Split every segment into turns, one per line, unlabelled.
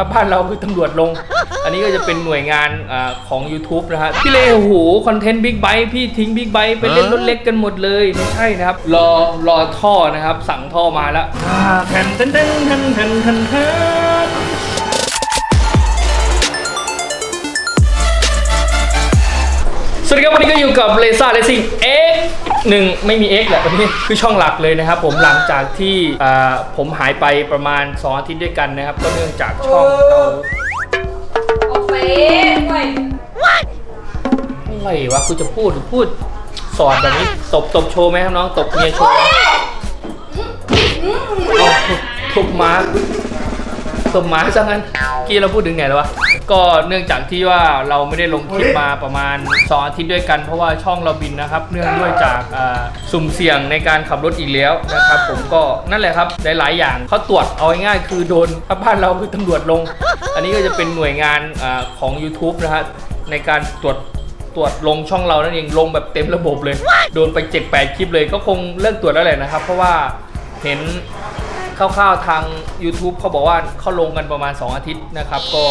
ถ้าบ้านเราคือตำรวจลง อันนี้ก็จะเป็นหน่วยงานอาของ YouTube นะฮะพี่เลโอ้โหคอนเทนต์บิ๊กไบค์พี่ทิ้งบิ๊กไบค์ไปเล่นรถเล็กกันหมดเลยไม่ใช่นะครับ รอรอท่อนะครับ สั่งท่อมาแล้วอ่าแทนแทนแทนแทนแทนแทนแทนสวัสดีครับวันนี้ก็อยู่กับ l a s e r Racing X หนึ่งไม่มี X แหละวันนี้คือช่องหลักเลยนะครับผมหลังจากที่อ่าผมหายไปประมาณ2อาทิตย์ด้วยกันนะครับ ก็เนื่องจากช่องเรา
ออกไปเว้ย
อะไรวะกูจะพูดหรือพูดสอนแบบนี้ตบตบโชว์ไหมครับน้องตบเมียโชว์ไหมเอาทุบม้าตบม้าซะงั้นเมื่อกี้เราพูดถึงไหนแล้ววะ ก็เนื่องจากที่ว่าเราไม่ได้ลงคลิปมาประมาณ2อาทิตย์ด้วยกัน เพราะว่าช่องเราบินนะครับ เนื่องด้วยจากอ่าสุ่มเสี่ยงในการขับรถอีกแล้วนะครับผมก็นั่นแหละครับหลายๆอย่างเขาตรวจเอาง่ายๆคือโดนถ้าบ้านเราคือตำรวจลง อันนี้ก็จะเป็นหน่วยงานอาของ YouTube นะฮะในการตรวจตรวจลงช่องเรานั่นเองลงแบบเต็มระบบเลย โดนไป 7-8 คลิปเลยก็คงเลิกตรวจแล้วแหละนะครับ เพราะว่าเห็น คร่าวๆทาง YouTube เขาบอกว่าเขาลงกันประมาณ 2 อาทิตย์นะครับ ก็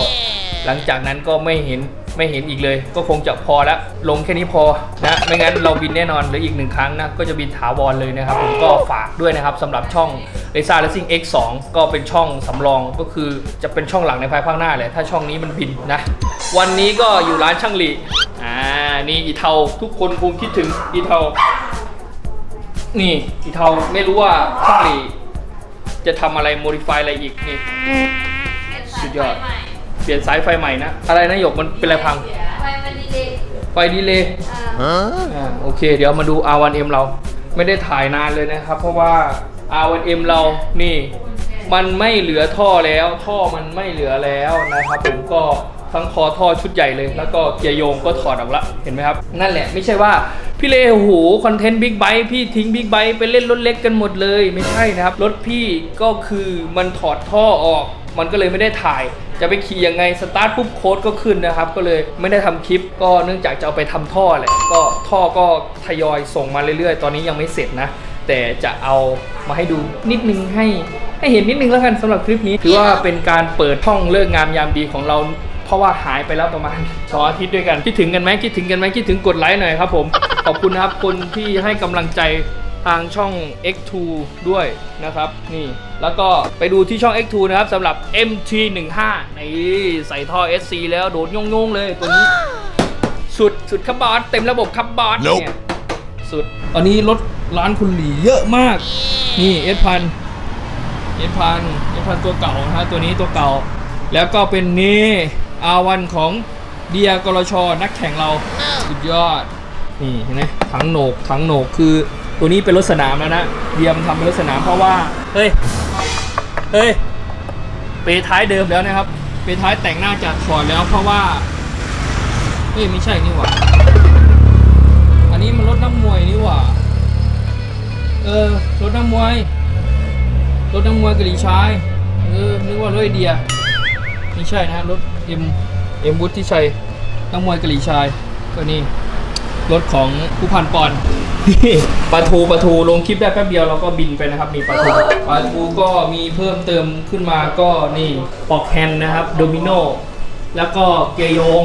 หลังจากนั้นก็ไม่เห็นไม่เห็นอีกเลย ก็คงจะพอแล้วลงแค่นี้พอนะไม่งั้นเราบินแน่นอนเหรืออีกหนึ่งครั้งนะก็จะบินถาวรเลยนะครับ ผมก็ฝากด้วยนะครับสำหรับช่อง r a c e r Racing X 2 ก็เป็นช่องสำรองก็คือจะเป็นช่องหลังในภายภาคหน้าแหละถ้าช่องนี้มันบินนะ วันนี้ก็อยู่ร้านช่างหลีอ่านี่อีเทาทุกคนคงคิดถึงอีเทานี่อีเทาไม่รู้ว่าช่างหลี จะทำอะไรโมดิฟายอะไรอีกนี่สุดยอดเปลี่ยนสายไฟใหม่นะ อะไรนะหยกมันเป็นอะไรพัง
ไฟมันดีเลย
ไฟดีเลย
อ่า
อ่าโอเค เดี๋ยวมาดู R1M เรา ไม่ได้ถ่ายนานเลยนะครับ เพราะว่า R1M เรานี่ มันไม่เหลือท่อแล้ว ท่อมันไม่เหลือแล้วนะครับผมก็ ทั้งคอท่อชุดใหญ่เลย แล้วก็เกียร์โยงก็ถอดออกละเห็นไหมครับ นั่นแหละไม่ใช่ว่าพี่เลโอ้โหคอนเทนต์บิ๊กไบค์พี่ทิ้งบิ๊กไบค์ไปเล่นรถเล็กกันหมดเลยไม่ใช่นะครับ รถพี่ก็คือมันถอดท่อออก มันก็เลยไม่ได้ถ่ายจะไปขี่ยังไงสตาร์ทปุ๊บโค้ดก็ขึ้นนะครับ ก็เลยไม่ได้ทำคลิป ก็เนื่องจากจะเอาไปทำท่อแหละก็ท่อก็ทยอยส่งมาเรื่อยๆ ตอนนี้ยังไม่เสร็จนะ แต่จะเอามาให้ดูนิดนึงให้ให้เห็นนิดนึงแล้วกันสำหรับคลิปนี้ ถือว่าเป็นการเปิดช่องเลิกงามยามดีของเรา เพราะว่าหายไปแล้วประมาณสองอาทิตย์ด้วยกันคิดถึงกันไหมคิดถึงกันไหมคิดถึงกดไลค์หน่อยครับผมขอบคุณนะครับคนที่ให้กำลังใจทางช่อง X2 ด้วยนะครับนี่แล้วก็ไปดูที่ช่อง X2 นะครับสำหรับ MT15 นี่ใส่ท่อ SC แล้วโดดโยงๆเลยตัวนี้สุดสุดคับบอสเต็มระบบคับบอสเนี่ยสุดตอนนี้รถร้านคุณหลีเยอะมาก นี่เอสพันเอสพันเอสพันตัวเก่านะฮะตัวนี้ตัวเก่า แล้วก็เป็นนี่ อาวันของเดียกรชนักแข่งเราสุดยอดนี่เห็นไหมถังโหนกถังโหนกคือตัวนี้เป็นรถสนามแล้วนะเดียมทำเป็นรถสนามเพราะว่าเฮ้ยเฮ้ยเปรท้ายเดิมแล้วนะครับ เปรท้ายแต่งหน้าจากถอดแล้วเพราะว่าเฮ้ยไม่ใช่นี่หว่าอันนี้มันรถน้ำมวยนี่หว่าเออรถน้ำมวยรถน้ำมวยกะหรี่ชายเออนึกว่ารถไอเดียไม่ใช่นะรถ เอ็มเอ็มวุฒิชัยนักมวยกะหรี่ชาย ก็นี่ รถของผู้พันปอนปลาทูปลาทูลงคลิปได้แป๊บเดียวเราก็บินไปนะครับนี่ปลาทูปลาทูก็มีเพิ่มเติมขึ้นมาก็นี่ปอกแฮนด์นะครับโดมิโนแล้วก็เกียร์โยง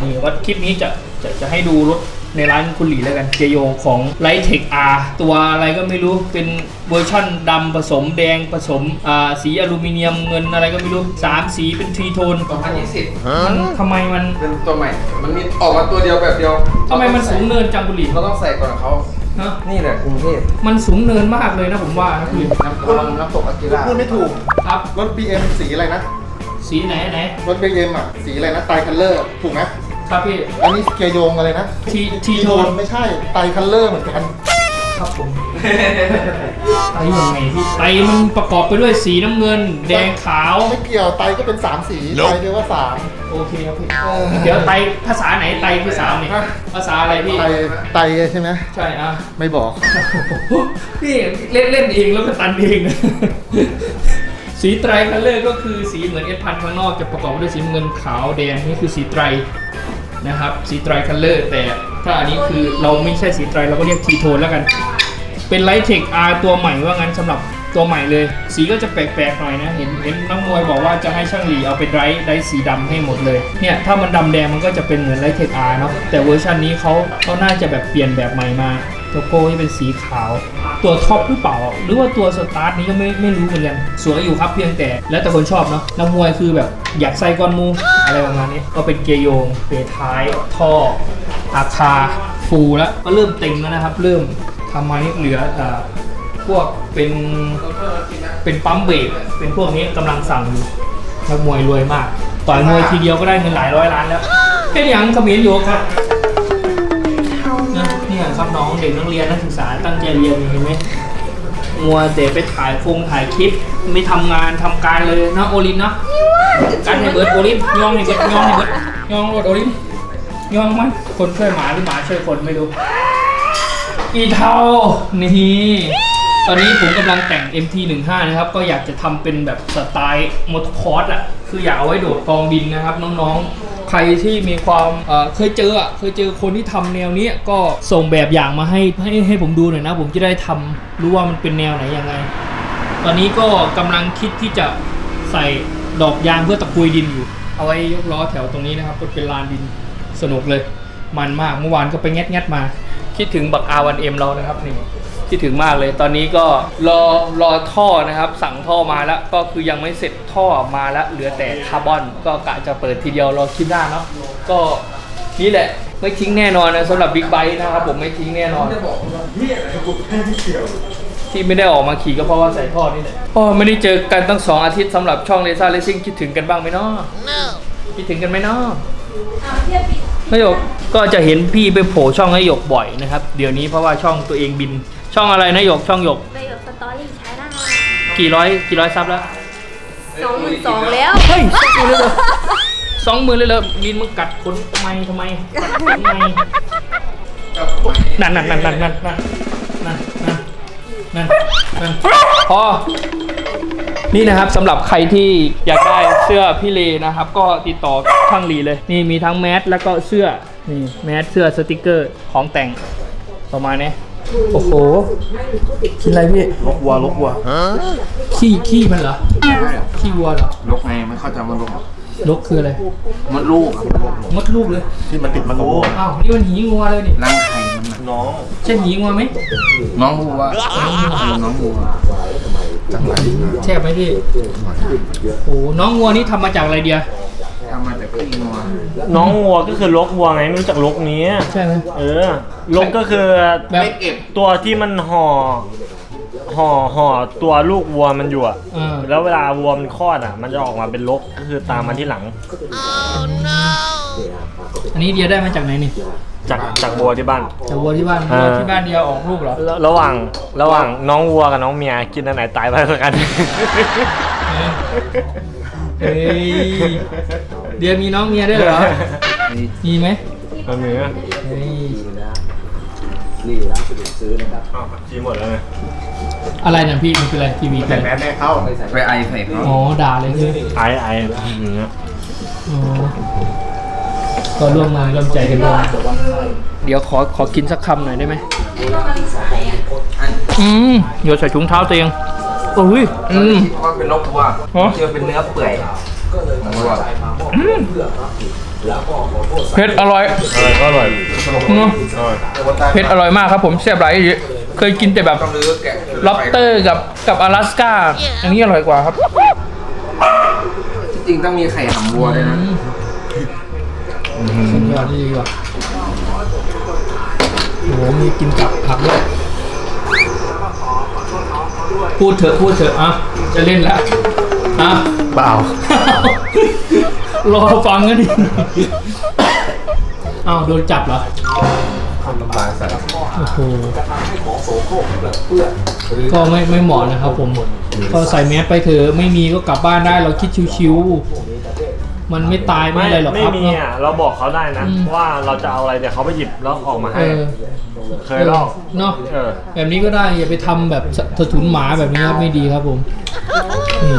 นี่วัดคลิปนี้จะจะจะให้ดูรถ ในร้านคุณหลีแล้วกันเกียร์โยงของ l i g h t e c h R ตัวอะไรก็ไม่รู้เป็นเวอร์ชั่นดำผสมแดงผสมอ่าสีอลูมิเนียมเงินอะไรก็ไม่รู้สามสีเป็นทรีโทน
2020
มันทำไมมัน
เป็นตัวใหม่ มันมีออกมาตัวเดียวแบบเดียว
ทำไมมันสูงเนินจังคุณหลี
เราต้องใส่ก่อนกับเขา
ฮะ
นี่แหละกรุงเทพ
มันสูงเนินมากเลยนะผมว่านะคุณหลี
น้ำน้ำน้ำตกอากิระ
พูดไม่ถูก
ครับ
รถ BM สีอะไรนะ
สีไหนไหน
รถ BM อะสีอะไรนะไตรคัลเลอร์ถูกไหม
ครับพี่
อันนี้เกียร์โยงอะไรนะ
ทีทีโทน
ไม่ใช่ไตรคัลเลอร์เหมือนกัน
ครับผม ไตยังไงพี่ไตมันประกอบไปด้วยสีน้ำเงิน แดงขาว
ไม่เกี่ยวไตก็เป็น3สีไตเรียกว่า
โอเคครับพี่
3เออ
เดี๋ยวไตภาษาไหนไตคือสามเนี่ยภาษาอะไรพี่
ไตไตใช่ไหม
ใช่อะ
ไม่บอก
พี่เล่นเล่นเองแล้วก็ตันเองนะสีไตรคัลเลอร์ก็คือสีเหมือนเอสพันข้างนอกจะประกอบไปด้วยสีน้ำเงินขาวแดงนี่คือสีไตร นะครับสีไตรคัลเลอร์แต่ถ้าอันนี้คือเราไม่ใช่สีไตรเราก็เรียกทีโทนแล้วกัน เป็นไลท์เทคอาร์ตัวใหม่ว่างั้นสำหรับตัวใหม่เลย สีก็จะแปลกๆหน่อยนะ เห็นเห็นนักมวยบอกว่าจะให้ช่างหลีเอาเป็นไรท์ไรท์สีดำให้หมดเลยเนี่ยถ้ามันดำแดงมันก็จะเป็นเหมือนไลท์เทคอาร์เนาะแต่เวอร์ชันนี้เขาเขาน่าจะแบบเปลี่ยนแบบใหม่มา โลโก้ที่เป็นสีขาว ตัวท็อปหรือเปล่า หรือว่าตัวสตาร์ทนี้ก็ไม่ไม่รู้เหมือนกันสวยอยู่ครับเพียงแต่แล้วแต่คนชอบเนาะนักมวยคือแบบอยากใส่ก้อนมูอะไรประมาณนี้ก็เป็นเกียร์โยงเปรท้ายท่ออาคาฟูแล้วก็เริ่มเต็มแล้วนะครับ เริ่มทำมานี่เหลืออ่าพวกเป็นเป็นปั๊มเบรกเป็นพวกนี้กำลังสั่งอยู่นักมวยรวยมาก ต่อยมวยทีเดียวก็ได้เงินหลายร้อยล้านแล้วเป็นอย่างเขมิ้นอยู่ครับ นะเนี่ยครับน้องเด็กนักเรียนนักศึกษาตั้งใจเรียนเห็นไหมมัวแต่ไปถ่ายฟงถ่ายคลิป ไม่ทำงานทำการเลยนะโอลินเนาะการให้เบิร์ดโอลินย่องให้เบิร์ดย่องให้เบิร์ดย่องรถโอลินย่องมันคนช่วยหมาหรือหมาช่วยคนไม่รู้อีเทานี่ ตอนนี้ผมกำลังแต่ง MT15 นะครับ ก็อยากจะทำเป็นแบบสไตล์มอเตอร์คอร์สอะ คืออยากเอาไว้โดดกองดินนะครับ น้องๆ ใครที่มีความเอ่อเคยเจออะ เคยเจอคนที่ทำแนวเนี้ยก็ส่งแบบอย่างมาให้ให้ให้ผมดูหน่อยนะ ผมจะได้ทำรู้ว่ามันเป็นแนวไหนยังไง ตอนนี้ก็กำลังคิดที่จะใส่ดอกยางเพื่อตะกุยดินอยู่ เอาไว้ยกล้อแถวตรงนี้นะครับเป็นลานดินสนุกเลย มันมากเมื่อวานก็ไปแงดๆมา คิดถึงบัก R1M เรานะครับนี่ คิดถึงมากเลย ตอนนี้ก็รอรอท่อนะครับ สั่งท่อมาแล้ว ก็คือยังไม่เสร็จท่อมาแล้ว เหลือแต่คาร์บอน ก็กะจะเปิดทีเดียวรอคลิปหน้าเนาะก็นี่แหละไม่ทิ้งแน่นอนนะสำหรับบิ๊กไบค์นะครับผมไม่ทิ้งแน่นอน ที่ไม่ได้ออกมาขี่ก็เพราะว่าใส่ท่อนี่แหละโอ้ไม่ได้เจอกันตั้งสองอาทิตย์สำหรับช่องเลซ่าเลซิ่งคิดถึงกันบ้างไหมเนาะคิดถึงกันไหมเนาะ
อ่าเทียบปิด
นายกก็จะเห็นพี่ไปโผล่ช่องนายกบ่อยนะครับ เดี๋ยวนี้เพราะว่าช่องตัวเองบิน ช่องอะไรนายกช่องหยก
ไปกับสตอรี่ใช้ได้
กี่ร้อยกี่ร้อยซับแล้ว
สองหมื่นสองแล้ว
เฮ้ยสองหมื่นเลยเหรอสองหมื่นเลยเหรอบินมึงกัดคนทำไมทำไมกัดคนทำไมนั่นนั่นนั่นนั่นนั่นนั่นนั่นนั่นนั่นนั่นพอ นี่นะครับสำหรับใครที่อยากได้เสื้อพี่เลนะครับ ก็ติดต่อช่างลีเลย นี่มีทั้งแมสแล้วก็เสื้อนี่แมสเสื้อสติกเกอร์ของแต่งประมาณนี้ โอ้โห กินอะไรพี่
ลกวัวลกวัว
ขี้ขี้มันเหรอ ขี้วัวเหรอ
ลกไงไม่เข้าใจมันลก
ลกคืออะไร
มดลูกอะ
มดลูกเลย
ที่มันติดมันโอ้
อ้าว นี่มันหีงัวเลยนี่
ร่างไข่มันน่ะ
น้อง
ใช่หีงัวไหม
น้องวัวน้องวัวจังไร
แช่บไหมพี่ โอ้โหน้องงัวนี่ทำมาจากอะไรเดีย
น้องวัวก็คือลกวัวไงไม่รู้จักลกนี้
ใช่ไหม
เออลกก็คือ
แบบ
ไม่เก็บ
ตัวที่มันห่อห่อห่อตัวลูกวัวมันอยู่อะ
เออ
แล้วเวลาวัวมันคลอดอะมันจะออกมาเป็นลกก็คือตามมาที่หลัง
อันนี้เดียได้มาจากไหนนี่
จากจากวัวที่บ้าน
จากวัวที่บ้าน
อ่า
วัวที่บ้านเดียออกลูกเหรอ
ระระหว่างระหว่างน้องวัวกับน้องเมียกินอันไหนตายไปกว่ากัน
เฮ้ย เดียมีน้องเมียด้วยเหรอ มีไหม
มันมีอะ
เฮ้ย
อ้าวจีหมดแล้วไง
อะไรนั่นพี่มันคืออะไรทีวีเป็นอะไร
ไปไอใส่เขา
อ๋อด่าเลยคือ
ไอไออย่างเงี้ย
อ๋อก็ร่วมงานร่วมใจกันด้วยเดี๋ยวขอขอกินสักคำหน่อยได้ไหมอืมโยนใส่ถุงเท้าตัวเองโอ้ยอืม
คิดว่าเป็นลกวัว
ฮะ
เจอเป็นเนื้อเปื่อยวัว
เผ็ดอร่อย
อะไรก็อร่อย
เนอะ
อร่อย
เผ็ดอร่อยมากครับผมแซ่บหลายอย่างเคยกินแต่แบบ
ต้องรื้อแกะ
ล็อบเตอร์กับกับอลาสก้า อันนี้อร่อยกว่าครับ
ที่จริงต้องมีไข่หำวัวด้วยนะ
สุดยอดที่ดีว่ะโอ้โหมีกินกับผักด้วยพูดเถอะพูดเถอะอะจะเล่นแล้วอะ
เปล่า
รอฟังกันดิอ้าวโดนจับเหรอโอ้โหก็ไม่ไม่เหมาะนะครับผม ก็ใส่แมสไปเถอะไม่มีก็กลับบ้านได้เราคิดชิวๆมันไม่ตายไม่อะไรหรอก
ไม่
ครับ
มีอะ เราบอกเขาได้นะ
อืม
ว่าเราจะเอาอะไรเดี๋ยวเขาไปหยิบแล้วออกมา
เอ
ให้
อ
เคยลอก
เนาะ
เออ
แบบนี้ก็ได้อย่าไปทำแบบสะถุนหมาแบบนี้ครับไม่ดีครับผมอืม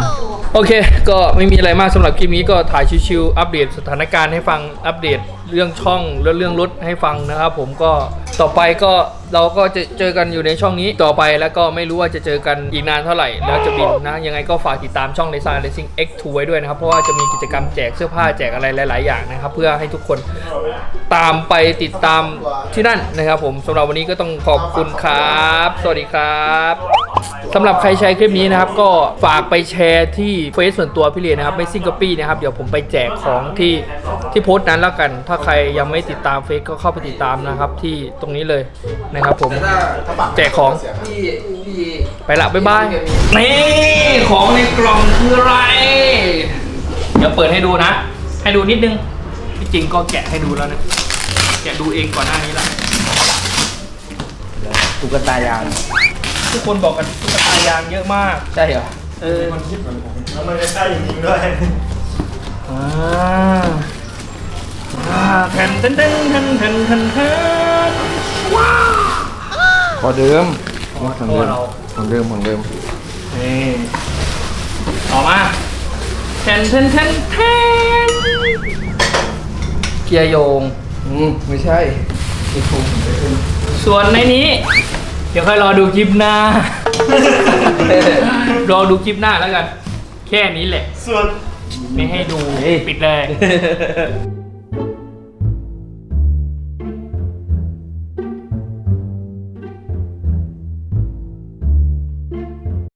โอเค ก็ไม่มีอะไรมากสำหรับคลิปนี้ก็ถ่ายชิวๆอัปเดตสถานการณ์ให้ฟังอัปเดตเรื่องช่องและเรื่องรถให้ฟังนะครับ ผมก็ต่อไปก็ เราก็จะเจอกันอยู่ในช่องนี้ต่อไปแล้วก็ไม่รู้ว่าจะเจอกันอีกนานเท่าไหร่ แล้วจะบินนะ ยังไงก็ฝากติดตามช่อง Design Racing X2 ไว้ด้วยนะครับ เพราะว่าจะมีกิจกรรมแจกเสื้อผ้าแจกอะไรหลาย ๆ อย่างนะครับ เพื่อให้ทุกคนตามไปติดตามที่นั่นนะครับ ผมสำหรับวันนี้ก็ต้องขอบคุณครับ สวัสดีครับสำหรับใครใช้คลิปนี้นะครับ ก็ฝากไปแชร์ที่เฟซส่วนตัวพี่เลียนะครับไม่ซิงกปี้นะครับเดี๋ยวผมไปแจกของที่ที่โพสต์นั้นแล้วกัน ถ้าใครยังไม่ติดตามเฟซก็เข้าไปติดตามนะครับ ที่ตรงนี้เลยนะครับผมแจกของ
พี่พี่
ไปละบ๊ายบายนี่ของในกล่องคืออะไร เดี๋ยวเปิดให้ดูนะ ให้ดูนิดนึงที่จริงก็แกะให้ดูแล้วนะแกะดูเองก่อนหน้านี้ละ
ตุ๊กตายาง
ทุกคนบอกกันตุ๊กตายางเยอะมาก
ใช่เหรอ
เออ
แล้วมันจะใช่จริงๆด้วย
อ่าอ่าแทนแทนแทนแทนแทนแทนแทนว้าว
พอเดิม
ของ
ของ
เดิ
เดิ
ม
มของเดิมของเดิม
นี่ต่อมาแทนแทนแทนแทนเกียร์โยง
อืมไม่ใช่ไม่ถูก
ส่วนในนี้ เดี๋ยวค่อยรอดูคลิปหน้า รอดูคลิปหน้าแล้วกัน แค่นี้แหละ
ส่วน
ไม่ให้ดูปิดเลย